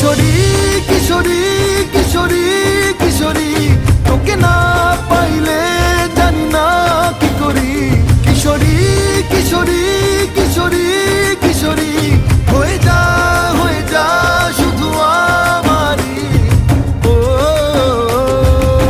Kishori Kishori.